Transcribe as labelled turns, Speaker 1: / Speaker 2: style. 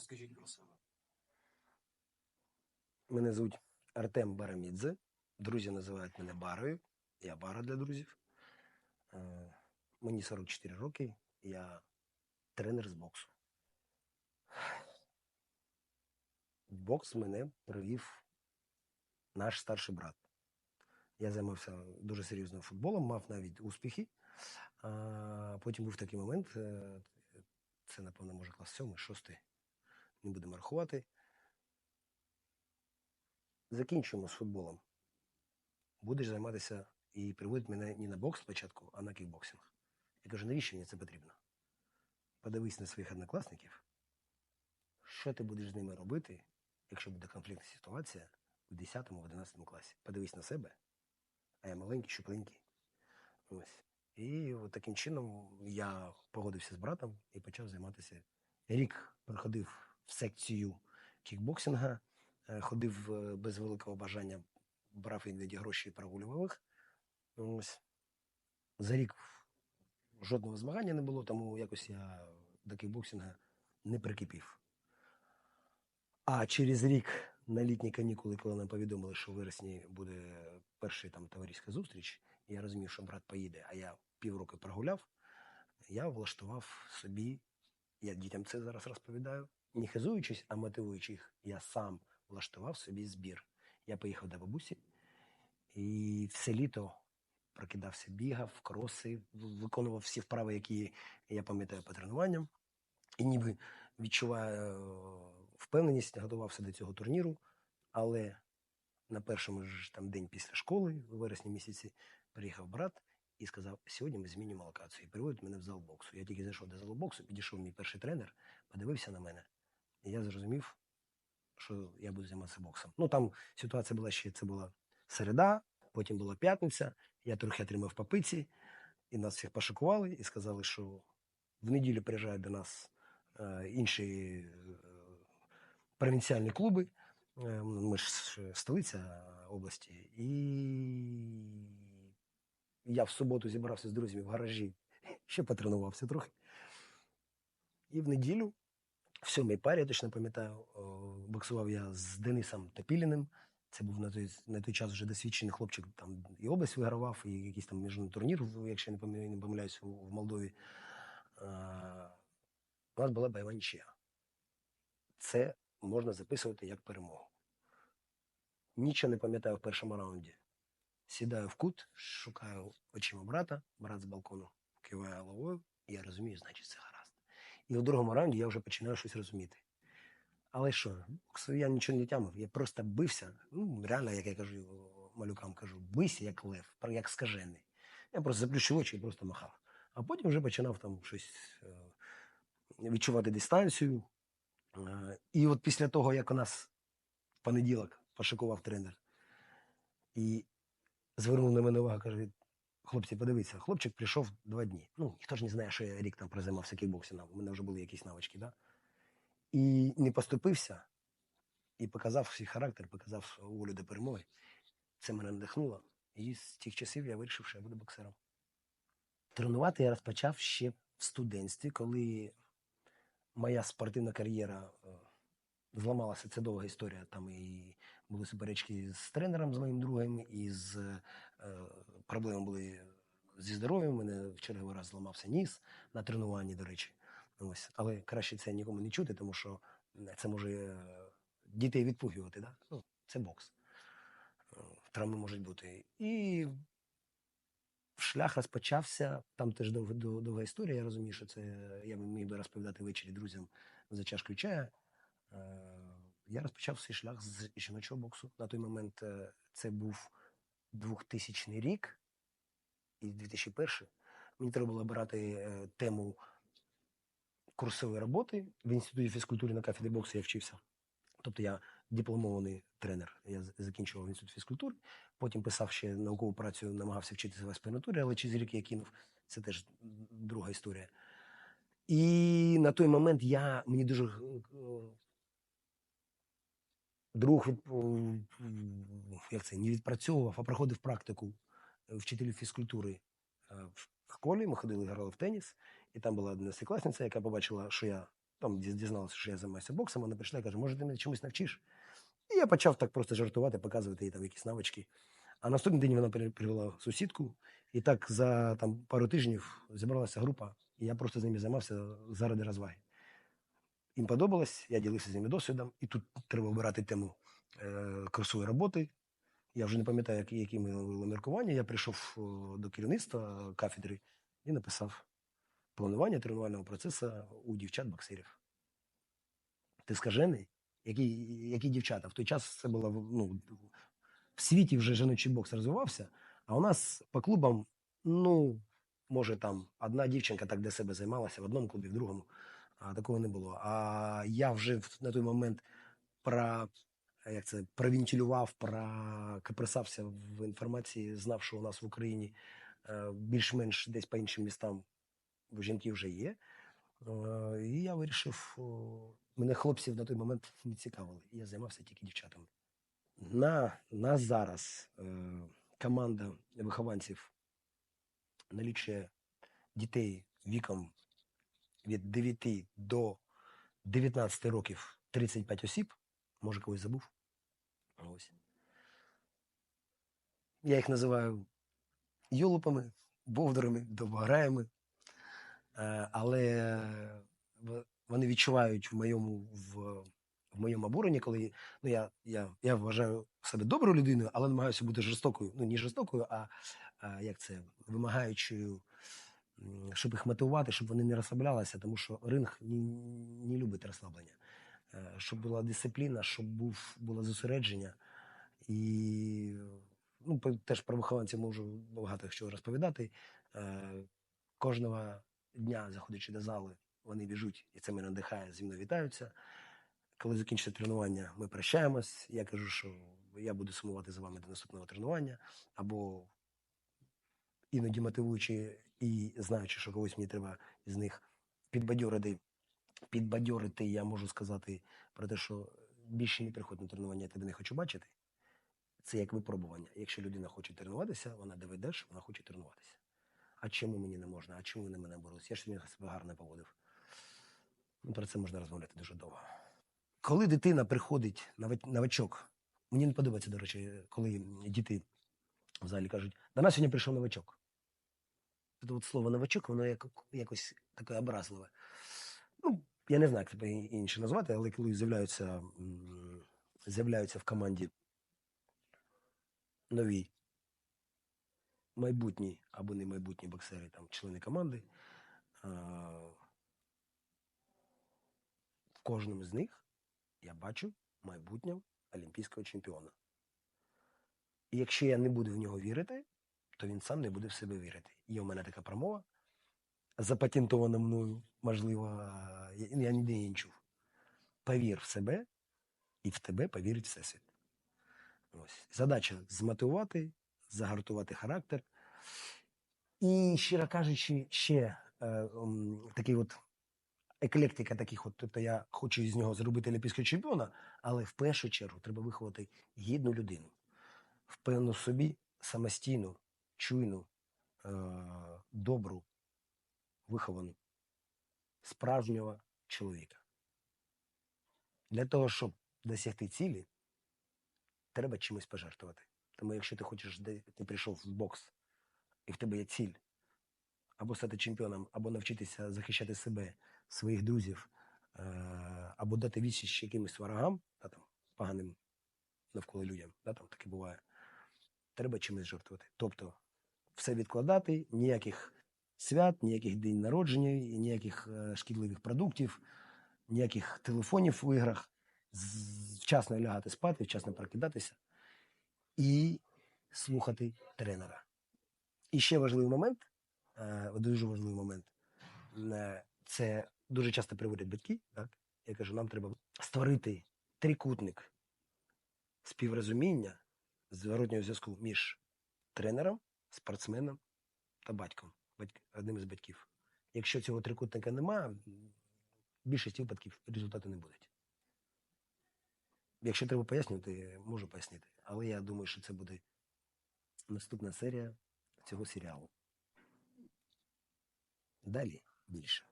Speaker 1: Розкажіть про себе.
Speaker 2: Мене звуть Артем Барамідзе. Друзі називають мене Барою. Я Бара для друзів. Е, Мені 44 роки. Я тренер з боксу. Бокс мене привів наш старший брат. Я займався дуже серйозним футболом, мав навіть успіхи. А потім був такий момент, е, це, напевно, може клас 7, 6, не будемо рахувати. Закінчуємо з футболом. Будеш займатися і приводить мене не на бокс спочатку, а на кікбоксинг. Я кажу, навіщо мені це потрібно? Подивись на своїх однокласників, що ти будеш з ними робити, якщо буде конфліктна ситуація у 10-11 класі. Подивись на себе, а я маленький, щупленький. Ось. І от таким чином я погодився з братом і почав займатися. Рік проходив в секцію кікбоксинга, е, ходив е, без великого бажання, брав іноді гроші і прогулював їх. Ось. За рік жодного змагання не було, тому якось я до кікбоксинга не прикипів. А через рік на літні канікули, коли нам повідомили, що в вересні буде перша там товариська зустріч, я розумів, що брат поїде, а я півроку прогуляв, я влаштував собі, я дітям це зараз розповідаю, не хизуючись, а мотивуючи їх, я сам влаштував собі збір. Я поїхав до бабусі і все літо прокидався, бігав, кроси, виконував всі вправи, які я пам'ятаю по тренуванням. І ніби відчуваю е, впевненість, готувався до цього турніру. Але на першому ж там день після школи, у вересні місяці, приїхав брат і сказав: сьогодні ми змінюємо локацію. І приводить мене в зал боксу. Я тільки зайшов до залу боксу, підійшов мій перший тренер, подивився на мене, я зрозумів, що я буду займатися боксом. Ну там ситуація була ще це була середа, потім була п'ятниця. Я трохи отримав по пиці, і нас всіх пошокували і сказали, що в неділю приїжджають до нас е, інші е, провінціальні клуби. Е, Ми ж столиця області. І я в суботу зібрався з друзями в гаражі, ще потренувався трохи. І в неділю, в сьомій парі, я точно пам'ятаю, боксував я з Денисом Топіліним. Це був на той, на той час вже досвідчений хлопчик, там і область вигравав, і якийсь там міжнародний турнір, якщо я не помиляюсь, в Молдові. У нас була бойова нічия. Це можна записувати як перемогу. Нічого не пам'ятаю в першому раунді. Сідаю в кут, шукаю очима брата, брат з балкону киває головою, і я розумію, значить, це гаразд. І в другому раунді я вже починаю щось розуміти. Але що, я нічого не тямив, я просто бився. Ну, реально, як я кажу малюкам, кажу, бийся як лев, як скажений. Я просто заплющив очі і просто махав. А потім вже починав там щось е, відчувати дистанцію. Е, І от після того, як у нас в понеділок пошикував тренер і звернув на мене увагу, каже: хлопці, подивіться, хлопчик прийшов два дні. Ну, ніхто ж не знає, що я рік там прозаймався кікбоксингом, у мене вже були якісь навички, да? І не поступився, і показав свій характер, показав волю до перемоги. Це мене надихнуло. І з тих часів я вирішив, що я буду боксером. Тренувати я розпочав ще в студентстві, коли моя спортивна кар'єра зламалася. Це довга історія. Там і були суперечки з тренером, з моїм другом, і з е, проблеми були зі здоров'ям. Мене в черговий раз зламався ніс на тренуванні, до речі. Ось. Але краще це нікому не чути, тому що це може е, дітей відпугувати. Да? Ну, це бокс. Е, Травми можуть бути. І шлях розпочався. Там теж довга історія. Я розумію, що це я міг би розповідати ввечері друзям за чашкою чая. Е, Я розпочав свій шлях з жіночого боксу. На той момент е, це був 2000 рік і 2001. Мені треба було обирати е, тему курсової роботи в інституті фізкультури на кафедрі боксу я вчився. Тобто я дипломований тренер. Я закінчував інститут фізкультури, потім писав ще наукову працю, намагався вчитися в аспірантурі, але через рік я кинув. Це теж друга історія. І на той момент я мені дуже друг як це, не відпрацьовував, а проходив практику е, вчителів фізкультури е, в школі. Ми ходили, грали в теніс, і там була одна класниця, яка побачила, що я там дізналася, що я займаюся боксом, вона прийшла і каже, може, ти мене чомусь навчиш? І я почав так просто жартувати, показувати їй там якісь навички. А наступний день вона привела сусідку, і так за там, пару тижнів зібралася група, і я просто з ними займався заради розваги. Їм подобалось, я ділився з ними досвідом, і тут треба обирати тему е, курсової роботи. Я вже не пам'ятаю, які, які ми вели міркування. Я прийшов до керівництва кафедри і написав планування тренувального процесу у дівчат-боксерів. Ти скажений? Які, які дівчата? В той час це було ну, в світі вже жіночий бокс розвивався, а у нас по клубам, ну, може, там одна дівчинка так для себе займалася в одному клубі, в другому. А такого не було. А я вже на той момент про як це провентилював, прокапресався в інформації, знав, що у нас в Україні е, більш-менш десь по іншим містам жінки вже є. Е, І я вирішив, мене хлопців на той момент не цікавили. Я займався тільки дівчатами. На, на зараз е, команда вихованців налічує дітей віком від 9 до 19 років 35 осіб. Може, когось забув. Ось. Я їх називаю йолупами, бовдурами, довгограями. Е, Але вони відчувають в моєму, в, в моєму обуренні, коли ну, я, я, я вважаю себе доброю людиною, але намагаюся бути жорстокою. Ну, не жорстокою, а, а як це, вимагаючою, щоб їх мотивувати, щоб вони не розслаблялися, тому що ринг не, не любить розслаблення. Е, Щоб була дисципліна, щоб був, було зосередження. І ну, теж про вихованців можу багато що розповідати. Е, Кожного дня, заходячи до зали, вони біжуть, і це мене надихає, зі мною вітаються. Коли закінчиться тренування, ми прощаємось. Я кажу, що я буду сумувати за вами до наступного тренування, або іноді мотивуючи і знаючи, що когось мені треба з них підбадьорити, підбадьорити, я можу сказати про те, що більше не приходь на тренування, я тебе не хочу бачити. Це як випробування. Якщо людина хоче тренуватися, вона доведе, що вона хоче тренуватися. А чому мені не можна? А чому вони мене боролись? Я ж себе гарно поводив. Ну, про це можна розмовляти дуже довго. Коли дитина приходить новач- новачок, мені не подобається, до речі, коли діти в залі кажуть, до нас сьогодні прийшов новачок. Це от слово новачок, воно як, якось таке образливе. Ну, я не знаю, як тебе інше назвати, але коли з'являються, з'являються в команді нові майбутні або не майбутні боксери, там, члени команди, в кожному з них я бачу майбутнього олімпійського чемпіона. І якщо я не буду в нього вірити, то він сам не буде в себе вірити. Є у мене така промова, запатентована мною, можливо, я, ніде не чув. Повір в себе, і в тебе повірить Всесвіт. Ось. Задача змотивувати, загартувати характер. І, щиро кажучи, ще е, такий от еклектика таких, от, тобто я хочу з нього зробити олімпійського чемпіона, але в першу чергу треба виховати гідну людину, впевнену собі, самостійну, чуйну, е, добру, виховану, справжнього чоловіка. Для того, щоб досягти цілі, треба чимось пожертвувати. Тому якщо ти хочеш, ти прийшов в бокс, і в тебе є ціль або стати чемпіоном, або навчитися захищати себе, своїх друзів, е, або дати відсіч якимось ворогам, та, там, поганим навколо людям, да, там таке буває, треба чимось жертвувати. Тобто все відкладати, ніяких свят, ніяких день народження, ніяких е, шкідливих продуктів, ніяких телефонів в іграх, вчасно лягати спати, вчасно прокидатися і слухати тренера. І ще важливий момент, е, дуже важливий момент, е, це дуже часто приводять батьки. Так? Я кажу, нам треба створити трикутник співрозуміння, зворотнього зв'язку між тренером, спортсменом та батьком, батьк- одним із батьків. Якщо цього трикутника немає, в більшості випадків результату не буде. Якщо треба пояснювати, можу пояснити. Але я думаю, що це буде наступна серія цього серіалу. Далі більше.